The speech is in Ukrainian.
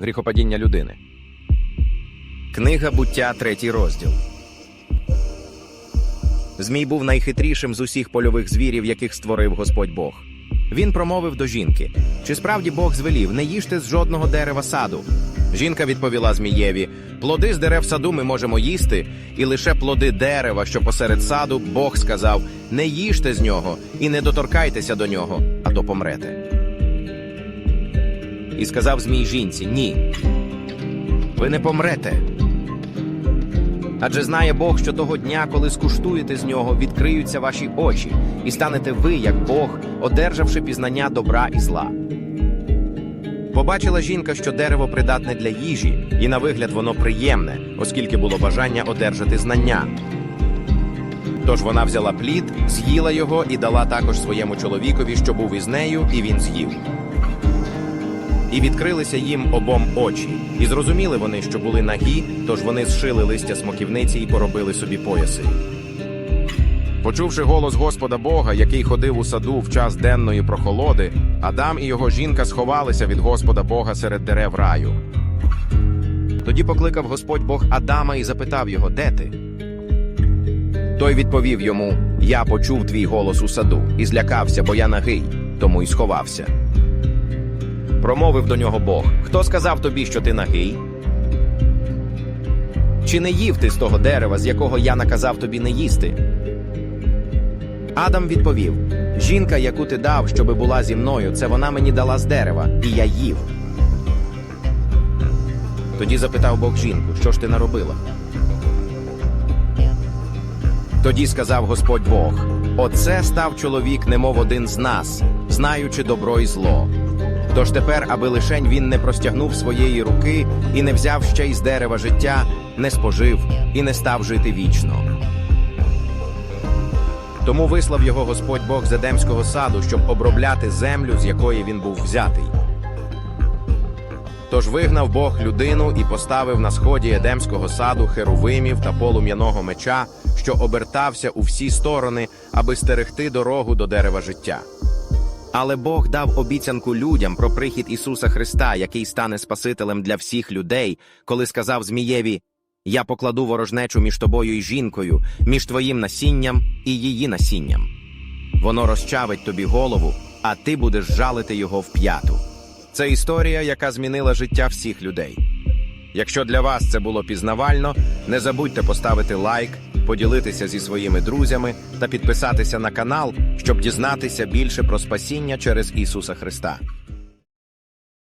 Гріхопадіння людини. Книга буття, третій розділ. Змій був найхитрішим з усіх польових звірів, яких створив Господь Бог. Він промовив до жінки: Чи справді Бог звелів, не їжте з жодного дерева саду? Жінка відповіла Змієві: Плоди з дерев саду ми можемо їсти, і лише плоди дерева, що посеред саду, Бог сказав: Не їжте з нього і не доторкайтеся до нього, а то помрете. І сказав Змій жінці: Ні. Ви не помрете. Адже знає Бог, що того дня, коли скуштуєте з нього, відкриються ваші очі, і станете ви, як Бог, одержавши пізнання добра і зла. Побачила жінка, що дерево придатне для їжі, і на вигляд воно приємне, оскільки було бажання одержати знання. Тож вона взяла плід, з'їла його і дала також своєму чоловікові, що був із нею, і він з'їв. І відкрилися їм обом очі, і зрозуміли вони, що були нагі, тож вони зшили листя смоківниці і поробили собі пояси. Почувши голос Господа Бога, який ходив у саду в час денної прохолоди, Адам і його жінка сховалися від Господа Бога серед дерев раю. Тоді покликав Господь Бог Адама і запитав його, де ти? Той відповів йому: Я почув твій голос у саду і злякався, бо я нагий, тому й сховався. Промовив до нього Бог: Хто сказав тобі, що ти нагий? Чи не їв ти з того дерева, з якого я наказав тобі не їсти? Адам відповів: Жінка, яку ти дав, щоби була зі мною, це вона мені дала з дерева, і я їв. Тоді запитав Бог жінку, що ж ти наробила? Тоді сказав Господь Бог: Оце став чоловік, немов один з нас, знаючи добро і зло. Тож тепер, аби лишень він не простягнув своєї руки і не взяв ще й з дерева життя, не спожив і не став жити вічно. Тому вислав його Господь Бог з Едемського саду, щоб обробляти землю, з якої він був взятий. Тож вигнав Бог людину і поставив на сході Едемського саду херувимів та полум'яного меча, що обертався у всі сторони, аби стерегти дорогу до дерева життя. Але Бог дав обіцянку людям про прихід Ісуса Христа, який стане Спасителем для всіх людей, коли сказав Змієві: Я покладу ворожнечу між тобою і жінкою, між твоїм насінням і її насінням. Воно розчавить тобі голову, а ти будеш жалити його в п'яту. Це історія, яка змінила життя всіх людей. Якщо для вас це було пізнавально, не забудьте поставити лайк, поділитися зі своїми друзями та підписатися на канал, щоб дізнатися більше про спасіння через Ісуса Христа.